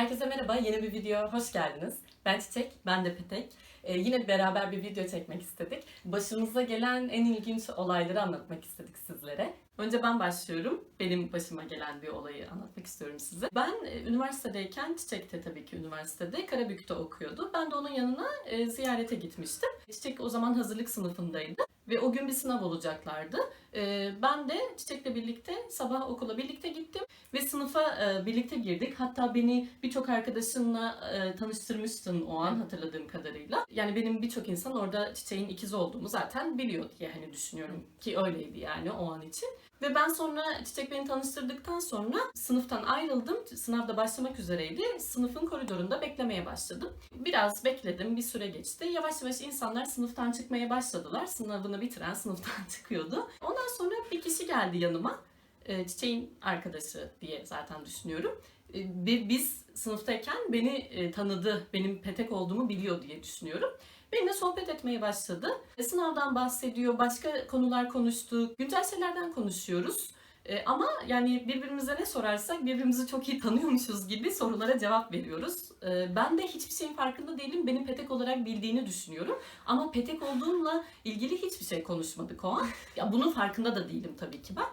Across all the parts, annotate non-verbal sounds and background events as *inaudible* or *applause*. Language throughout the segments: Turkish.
Herkese merhaba, yeni bir video hoş geldiniz. Ben Çiçek, ben de Petek. Ee, yine beraber bir video çekmek istedik. Başımıza gelen en ilginç olayları anlatmak istedik sizlere. Önce ben başlıyorum. Benim başıma gelen bir olayı anlatmak istiyorum size. Ben e, üniversitedeyken, Çiçek de tabii ki üniversitede, Karabük'te okuyordu. Ben de onun yanına e, ziyarete gitmiştim. Çiçek o zaman hazırlık sınıfındaydı. Ve o gün bir sınav olacaklardı. Ee, ben de Çiçek'le birlikte sabah okula birlikte gittim. Ve sınıfa e, birlikte girdik. Hatta beni birçok arkadaşınla e, tanıştırmıştın o an hatırladığım kadarıyla. Yani benim birçok insan orada Çiçek'in ikizi olduğumu zaten biliyor diye hani düşünüyorum ki öyleydi yani o an için. Ve ben sonra Çiçek beni tanıştırdıktan sonra sınıftan ayrıldım. Sınavda başlamak üzereydi. Sınıfın koridorunda beklemeye başladım. Biraz bekledim, bir süre geçti. Yavaş yavaş insanlar sınıftan çıkmaya başladılar. Sınavını bitiren sınıftan *laughs* çıkıyordu. Ondan sonra bir kişi geldi yanıma. E, Çiçek'in arkadaşı diye zaten düşünüyorum. E, bir- Biz sınıftayken beni e, tanıdı, benim petek olduğumu biliyor diye düşünüyorum. Benimle sohbet etmeye başladı. E, Sınavdan bahsediyor, başka konular konuştuk, güncel şeylerden konuşuyoruz. E, ama yani birbirimize ne sorarsak birbirimizi çok iyi tanıyormuşuz gibi sorulara cevap veriyoruz. E, ben de hiçbir şeyin farkında değilim. Beni petek olarak bildiğini düşünüyorum. Ama petek olduğumla ilgili hiçbir şey konuşmadık o an. Ya bunun farkında da değilim tabii ki ben.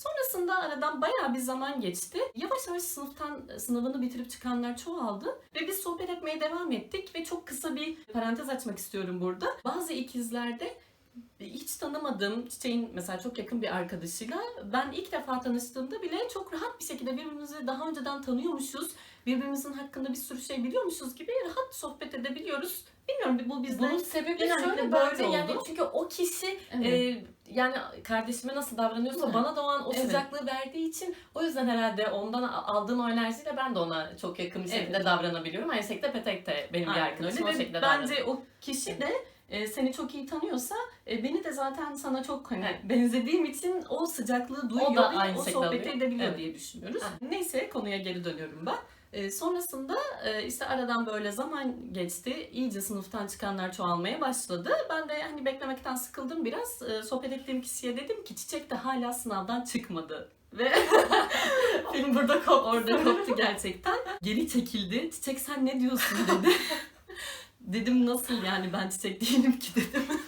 Sonrasında aradan bayağı bir zaman geçti. Yavaş yavaş sınıftan sınavını bitirip çıkanlar çoğaldı. Ve biz sohbet etmeye devam ettik. Ve çok kısa bir parantez açmak istiyorum burada. Bazı ikizlerde hiç tanımadığım Çiçek'in mesela çok yakın bir arkadaşıyla ben ilk defa tanıştığımda bile çok rahat bir şekilde birbirimizi daha önceden tanıyormuşuz. Birbirimizin hakkında bir sürü şey biliyormuşuz gibi rahat sohbet edebiliyoruz. Bilmiyorum bu bizden Bunun sebebi şöyle böyle böyle oldu. yani çünkü o kişi Evet. e, yani kardeşime nasıl davranıyorsa mi? bana da o o Evet. sıcaklığı verdiği için o yüzden herhalde ondan aldığım o enerjiyle ben de ona çok yakın bir şekilde Evet. davranabiliyorum. Aynı şekilde Petek de benim bir Aynen arkadaşım o öyle. Ve şekilde bence o kişi de e, seni çok iyi tanıyorsa e, beni de zaten sana çok hani Evet. benzediğim için o sıcaklığı duyuyor O da ve aynı o sohbeti alıyor. edebiliyor Evet. diye düşünüyoruz. Evet. Neyse konuya geri dönüyorum ben. E, sonrasında e, işte aradan böyle zaman geçti. İyice sınıftan çıkanlar çoğalmaya başladı. Ben de hani beklemekten sıkıldım biraz. E, sohbet ettiğim kişiye dedim ki Çiçek de hala sınavdan çıkmadı. Ve *laughs* film burada koptu. Orada koptu gerçekten. Geri çekildi. Çiçek sen ne diyorsun dedi. *laughs* dedim nasıl yani ben çiçek değilim ki dedim. *laughs*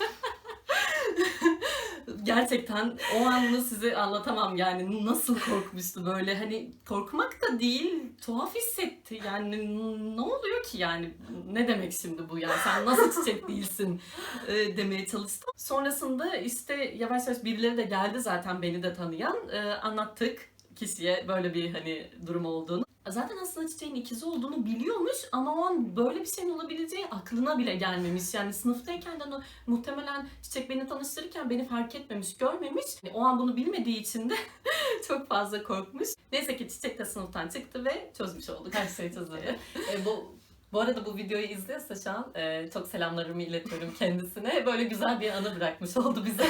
Gerçekten o anını size anlatamam yani nasıl korkmuştu böyle hani korkmak da değil tuhaf hissetti yani ne oluyor ki yani ne demek şimdi bu yani sen nasıl çiçek değilsin e, demeye çalıştım. Sonrasında işte yavaş yavaş birileri de geldi zaten beni de tanıyan E, anlattık kişiye böyle bir hani durum olduğunu. Zaten aslında çiçeğin ikizi olduğunu biliyormuş ama o an böyle bir şeyin olabileceği aklına bile gelmemiş. Yani sınıftayken de muhtemelen çiçek beni tanıştırırken beni fark etmemiş, görmemiş. Yani o an bunu bilmediği için de *laughs* çok fazla korkmuş. Neyse ki çiçek de sınıftan çıktı ve çözmüş olduk. Her şey çözüldü. E, bu bu arada bu videoyu izliyorsa şu an e, çok selamlarımı iletiyorum kendisine. Böyle güzel bir anı bırakmış oldu bize.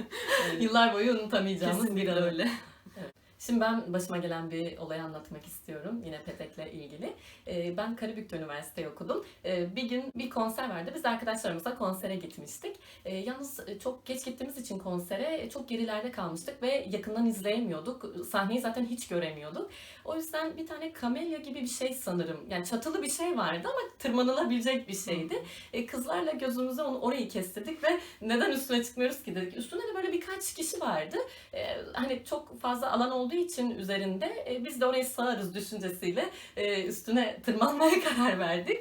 *laughs* Yıllar boyu unutamayacağımız bir Kesinlikle an. öyle. Şimdi ben başıma gelen bir olayı anlatmak istiyorum. Yine Petek'le ilgili. Ee, ben Karabük'te üniversite okudum. Ee, bir gün bir konser vardı. Biz arkadaşlarımızla konsere gitmiştik. Ee, yalnız e, çok geç gittiğimiz için konsere e, çok gerilerde kalmıştık ve yakından izleyemiyorduk. Sahneyi zaten hiç göremiyorduk. O yüzden bir tane kamelya gibi bir şey sanırım. Yani çatılı bir şey vardı ama tırmanılabilecek bir şeydi. E, kızlarla gözümüze onu orayı kestirdik ve neden üstüne çıkmıyoruz ki dedik. Üstünde de böyle birkaç kişi vardı. Hani çok fazla alan olduğu için üzerinde e, biz de orayı sığarız düşüncesiyle e, üstüne tırmanmaya *laughs* karar verdik.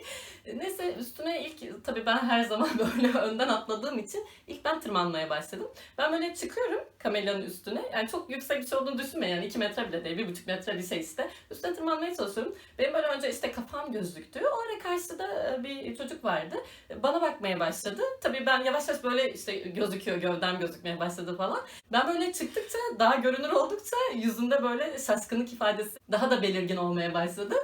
Neyse üstüne ilk tabii ben her zaman *laughs* böyle önden atladığım için ilk ben tırmanmaya başladım. Ben böyle çıkıyorum kamelyanın üstüne. Yani çok yüksek bir şey olduğunu düşünme yani 2 metre bile değil, 1,5 metre bir şey işte. Üstüne tırmanmaya çalışıyorum. Benim böyle önce işte kafam gözlüktü. O ara karşıda e, bir çocuk vardı. Bana bakmaya başladı. Tabii ben yavaş yavaş böyle işte gözüküyor, gövdem gözükmeye başladı falan. Ben böyle çıktıkça, daha görünür oldukça yüzümde böyle şaşkınlık ifadesi daha da belirgin olmaya başladı.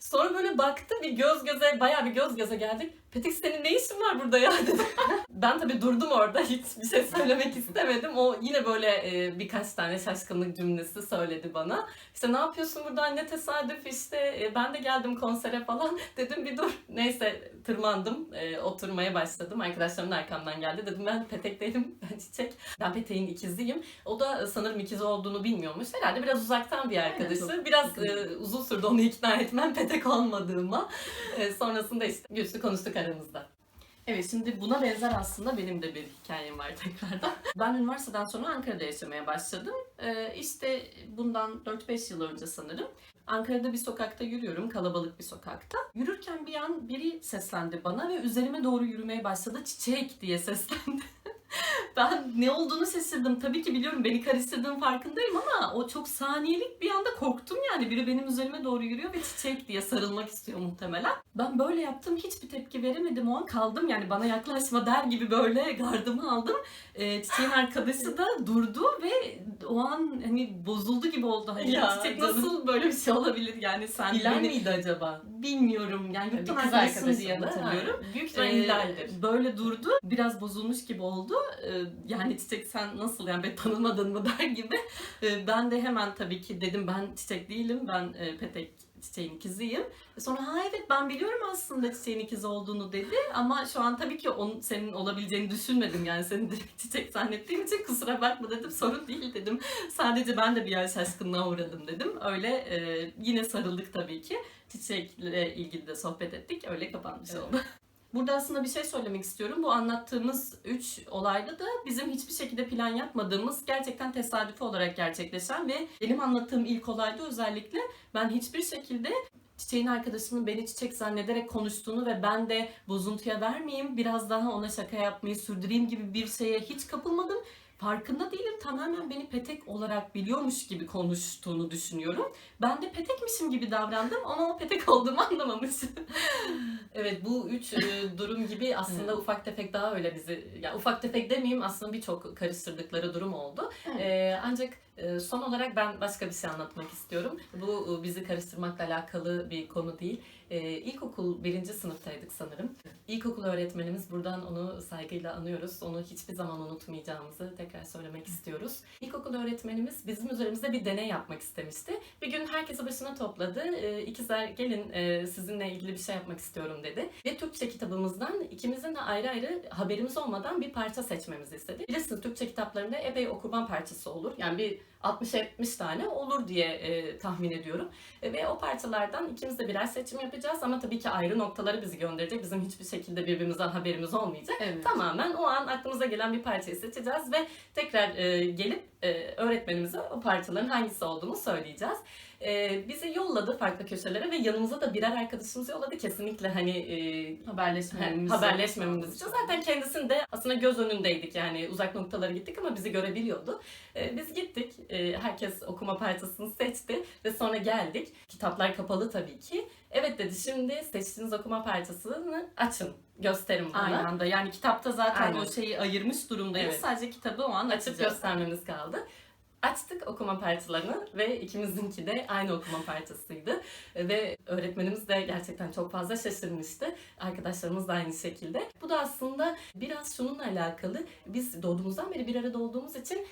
Sonra böyle baktı bir göz göze, bayağı bir göz göze geldik. Petek senin ne işin var burada ya dedim. *laughs* ben tabii durdum orada hiçbir şey söylemek istemedim. O yine böyle e, birkaç tane şaşkınlık cümlesi söyledi bana. İşte ne yapıyorsun burada ne tesadüf işte e, ben de geldim konsere falan. *laughs* Dedim bir dur. Neyse tırmandım e, oturmaya başladım. Arkadaşlarım da arkamdan geldi. Dedim ben Petek değilim *laughs* ben Çiçek. Ben Petek'in ikiziyim. O da sanırım ikizi olduğunu bilmiyormuş. Herhalde biraz uzaktan bir arkadaşı. çok biraz e, uzun sürdü onu ikna etmem Petek olmadığıma. E, sonrasında işte güçlü konuştuk aramızda. Evet şimdi buna benzer aslında benim de bir hikayem var tekrardan. *laughs* Ben üniversiteden sonra Ankara'da yaşamaya başladım. Ee, işte bundan 4-5 yıl önce sanırım. Ankara'da bir sokakta yürüyorum, kalabalık bir sokakta. Yürürken bir an biri seslendi bana ve üzerime doğru yürümeye başladı. Çiçek diye seslendi. *laughs* ben ne olduğunu şaşırdım. Tabii ki biliyorum beni karıştırdığım farkındayım ama o çok saniyelik bir anda korktum yani. Biri benim üzerime doğru yürüyor ve çiçek diye sarılmak istiyor muhtemelen. Ben böyle yaptım hiçbir tepki veremedim o an kaldım yani bana yaklaşma der gibi böyle gardımı aldım. Ee, çiçeğin arkadaşı da durdu ve o an hani bozuldu gibi oldu. Hani Ya, çiçek canım. nasıl böyle bir şey olabilir yani sen Hilal beni- miydi acaba? bilmiyorum yani yurttan arkadaşım diye hatırlıyorum. ha. Büyük ihtimalle Ee, Hilal'dir. Böyle durdu. Biraz bozulmuş gibi oldu. Ee, yani Çiçek sen nasıl yani beni tanımadın mı der gibi. Ee, ben de hemen tabii ki dedim ben Çiçek değilim. Ben e, Petek Çiçeğin ikiziyim. Sonra ha evet ben biliyorum aslında Çiçeğin ikizi olduğunu dedi. Ama şu an tabii ki onun senin olabileceğini düşünmedim. Yani senin direkt Çiçek zannettiğim için kusura bakma dedim. Sorun değil dedim. Sadece ben de bir yer şaşkınlığa uğradım dedim. Öyle e, yine sarıldık tabii ki. Çiçekle ilgili de sohbet ettik. Öyle kapanmış Evet. oldu. Burada aslında bir şey söylemek istiyorum. Bu anlattığımız üç olayda da bizim hiçbir şekilde plan yapmadığımız, gerçekten tesadüfi olarak gerçekleşen ve benim anlattığım ilk olayda özellikle ben hiçbir şekilde Çiçeğin arkadaşımın beni çiçek zannederek konuştuğunu ve ben de bozuntuya vermeyeyim, biraz daha ona şaka yapmayı sürdüreyim gibi bir şeye hiç kapılmadım. Farkında değilim. Tamamen beni petek olarak biliyormuş gibi konuştuğunu düşünüyorum. Ben de petekmişim gibi davrandım ama o petek olduğumu *laughs* anlamamış. evet bu üç e, durum gibi aslında ufak tefek daha öyle bizi, ya ufak tefek demeyeyim aslında birçok karıştırdıkları durum oldu. Evet. E, ancak son olarak ben başka bir şey anlatmak istiyorum. Bu e, bizi karıştırmakla alakalı bir konu değil. E, ilkokul birinci sınıftaydık sanırım. İlkokul öğretmenimiz buradan onu saygıyla anıyoruz. Onu hiçbir zaman unutmayacağımızı tekrar söylemek istiyoruz. İlkokul öğretmenimiz bizim üzerimizde bir deney yapmak istemişti. Bir gün herkesi başına topladı. E, ikizler gelin e, sizinle ilgili bir şey yapmak istiyorum dedi. Ve Türkçe kitabımızdan ikimizin de ayrı ayrı haberimiz olmadan bir parça seçmemizi istedi. Bilirsiniz Türkçe kitaplarında epey okuman parçası olur. Yani bir 60-70 tane olur diye e, tahmin ediyorum. E, ve o parçalardan ikimiz de birer seçim yapacağız ama tabii ki ayrı noktaları bizi gönderecek. Bizim hiçbir şekilde birbirimizden haberimiz olmayacak. Evet. Tamamen o an aklımıza gelen bir parçayı seçeceğiz ve tekrar e, gelip e, öğretmenimize o parçaların hangisi olduğunu söyleyeceğiz. E, bizi yolladı farklı köşelere ve yanımıza da birer arkadaşımız yolladı. Kesinlikle hani e, Haberleşmemiz. haberleşmememiz için. Zaten kendisinde aslında göz önündeydik yani uzak noktalara gittik ama bizi görebiliyordu. Ee, biz gittik, Ee, herkes okuma parçasını seçti ve sonra geldik. Kitaplar kapalı tabii ki. Evet dedi şimdi seçtiğiniz okuma parçasını açın, gösterin bana. Aynı anda. Yani kitapta zaten Aynen. o şeyi ayırmış durumdayız. Evet. Sadece kitabı o an Açıp açacağız. göstermemiz kaldı. Açtık okuma parçalarını ve ikimizinki de aynı okuma parçasıydı. Ve öğretmenimiz de gerçekten çok fazla şaşırmıştı. Arkadaşlarımız da aynı şekilde. Bu da aslında biraz şununla alakalı. Biz doğduğumuzdan beri bir arada olduğumuz için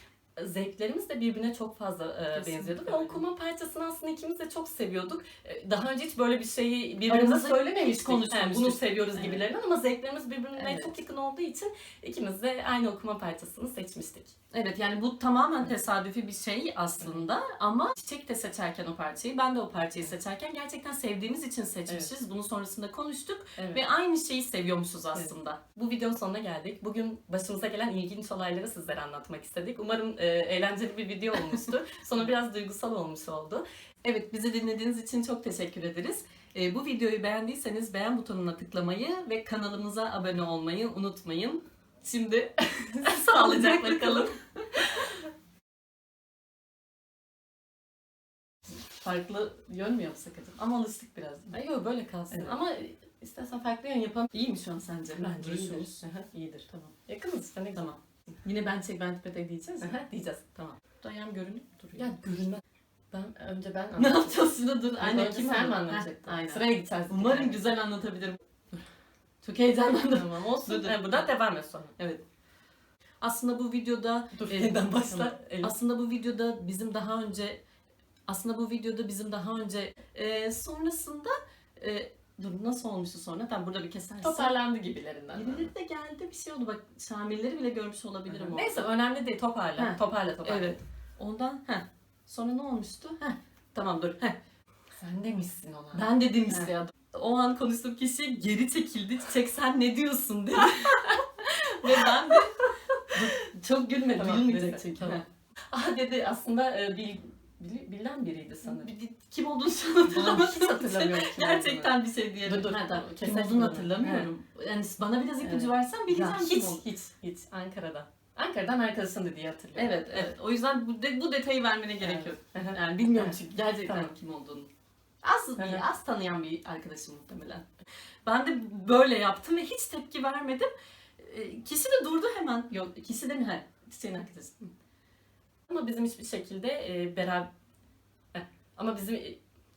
zevklerimiz de birbirine çok fazla e, benziyordu. Ve okuma parçasını aslında ikimiz de çok seviyorduk. E, Daha önce hiç böyle bir şeyi birbirimize söylememiştik. konuşmamıştık. Bunu seviyoruz Evet. gibilerinden ama zevklerimiz birbirine Evet. çok yakın olduğu için ikimiz de aynı okuma parçasını seçmiştik. Evet yani bu tamamen tesadüfi bir şey aslında ama Çiçek de seçerken o parçayı, ben de o parçayı seçerken gerçekten sevdiğimiz için seçmişiz. Bunu sonrasında konuştuk Evet. ve aynı şeyi seviyormuşuz aslında. Bu videonun sonuna geldik. Bugün başımıza gelen ilginç olayları sizlere anlatmak istedik. Umarım e, eğlenceli bir video olmuştur. *laughs* Sonu biraz duygusal olmuş oldu. Evet, bizi dinlediğiniz için çok teşekkür ederiz. E, bu videoyu beğendiyseniz beğen butonuna tıklamayı ve kanalımıza abone olmayı unutmayın. Şimdi *laughs* sağlıcakla kalın. *laughs* Farklı yön mü yapsak acaba? Ama alıştık biraz. Ay yok böyle kalsın. Evet. Ama istersen farklı yön yapalım. İyi mi şu an sence? Bence iyidir. İyidir. Tamam. Yakınız ne Tamam. Yine ben çek ben tipete diyeceğiz mi? Diyeceğiz. Tamam. Dayam görünüp duruyor. Ya görünmez. Ben önce ben ne anlatayım. yapacağız şimdi dur. Aynen Aynen kim sen mi anlat- anlatacaktın? Aynen. Sıraya gideceğiz. Umarım Yani. güzel anlatabilirim. Çok heyecanlandım. Tamam olsun. Dur, dur. Evet, buradan devam et sonra. Evet. Aslında bu videoda Dur yeniden başla. Elif. Aslında bu videoda bizim daha önce aslında bu videoda bizim daha önce e, sonrasında e, dur nasıl olmuştu sonra? Tam burada bir kesersin. Toparlandı gibilerinden. Birileri de geldi bir şey oldu bak Şamilleri bile görmüş olabilirim orada. Neyse önemli değil toparla. Heh. Toparla toparla. Evet. Ondan heh. Sonra ne olmuştu? Heh. Tamam dur. Heh. Sen demişsin ona. Ben dedim işte ya. O an konuştuğum kişi geri çekildi. Çiçek sen ne diyorsun dedi. *laughs* Ve ben de çok gülme, Tamam, gülmeyecek neyse, çünkü. Heh. Ah dedi aslında e, bil, bil- bilen biriydi sanırım. Kim olduğunu hatırlamıyorum. Gerçekten bir şey diyelim. Dur, dur. Ha, tamam. Kim olduğunu hatırlamıyorum. Yani bana biraz ipucu Evet. versen bileceğim Ya, kim hiç, olduğunu. hiç, hiç. Ankara'dan. Ankara'dan arkadaşındı diye hatırlıyorum. Evet, evet. O yüzden bu, de- bu detayı vermene gerek yok. Evet. Yani *laughs* bilmiyorum Evet. çünkü gerçekten Tamam. kim olduğunu. Az, bir, az tanıyan bir arkadaşım muhtemelen. Ben de böyle yaptım ve hiç tepki vermedim. Ee, Kişi de durdu hemen. Yok, ikisi de mi? Ha, Çiçeğin arkadaşı. Hı. Ama bizim hiçbir şekilde e, beraber... Heh, Ama bizim... e,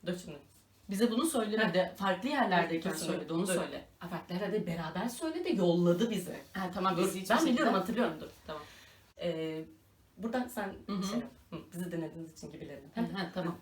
Dur şimdi. Bize bunu söylemedi. Farklı yerlerdeyken dur, söyledi, onu dur. söyle. Afaklar de beraber söyledi, yolladı bizi. Ha, tamam, Dur, biz ben şekilde- biliyorum, hatırlıyorum. Dur. Tamam. Ee, buradan sen Hı hı. şey yap. Hı, bizi dinlediğiniz için gibilerin. Ha, ha, tamam.